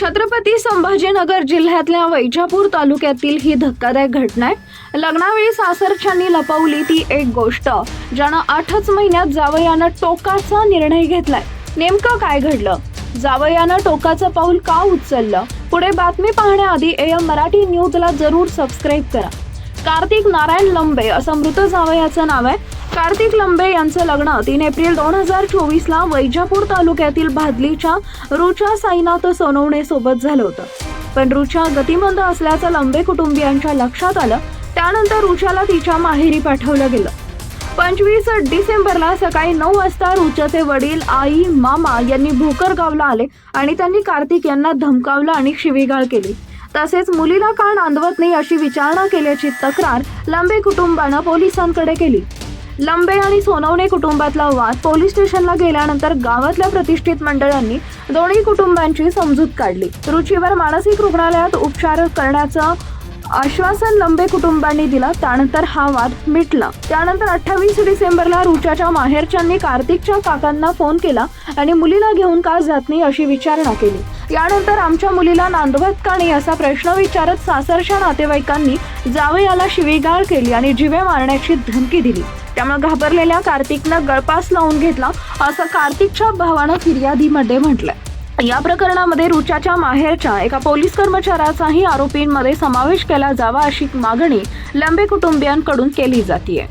छत्रपती संभाजीनगर जिल्ह्यातल्या वैजापूर तालुक्यातील ही धक्कादायक घटना आहे. लग्नावेळी सासरच्यांनी लपवली ती एक गोष्ट ज्यानं आठच महिन्यात जावयानं टोकाचा निर्णय घेतलाय. नेमकं काय घडलं? जावयानं टोकाचं पाऊल का उचललं? पुढे बातमी पाहण्याआधी एम मराठी न्यूजला जरूर सबस्क्राईब करा. कार्तिक नारायण लंबे असं मृत जावयाचं नाव आहे. कार्तिक लंबे यांचं लग्न तीन एप्रिल दोन हजार चोवीसला वैजापूर तालुक्यातील भादलीच्या रुचा साईनाथ सोनवणे सोबत झालं होतं. पण रुचा गतिमंद असल्याचं लंबे कुटुंबियांच्या लक्षात आलं त्यानंतर रुचाला तिच्या माहेरी पाठवलं गेलं. पंचवीस डिसेंबरला सकाळी नऊ वाजता रुचाचे वडील आई मामा यांनी भोकर गावला आले आणि त्यांनी कार्तिक यांना धमकावलं आणि शिवीगाळ केली. तसेच मुलीला का नांदवत नाही अशी विचारणा केल्याची तक्रार लंबे कुटुंबानं पोलिसांकडे केली. लंबे आणि सोनवणे कुटुंबातला वाद पोलीस स्टेशनला गेल्यानंतर गावातल्या प्रतिष्ठित मंडळांनी दोन्ही कुटुंबांची समजूत काढली. रुचीवर मानसिक रुग्णालयात उपचार करण्याचं आश्वासन लंबे कुटुंबांनी दिलं त्यानंतर हा वाद मिटला. त्यानंतर अठ्ठावीस डिसेंबरला रुचाच्या माहेरच्यांनी कार्तिकच्या काकांना फोन केला आणि मुलीला घेऊन का जात नाही अशी विचारणा केली. यानंतर आमच्या मुलीला नांदवत का नाही असा प्रश्न विचारत सासरच्या नातेवाईकांनी जावयाला शिवीगाळ केली आणि जिवे मारण्याची धमकी दिली. त्यामुळे घाबरलेल्या कार्तिकनं गळपास लावून घेतला. असं कार्तिकच्या भावानं फिर्यादीमध्ये म्हटलंय. या प्रकरणामध्ये रुचाच्या माहेरच्या एका पोलीस कर्मचाऱ्याचाही आरोपींमध्ये समावेश केला जावा अशी मागणी लंबे कुटुंबियांकडून केली जाते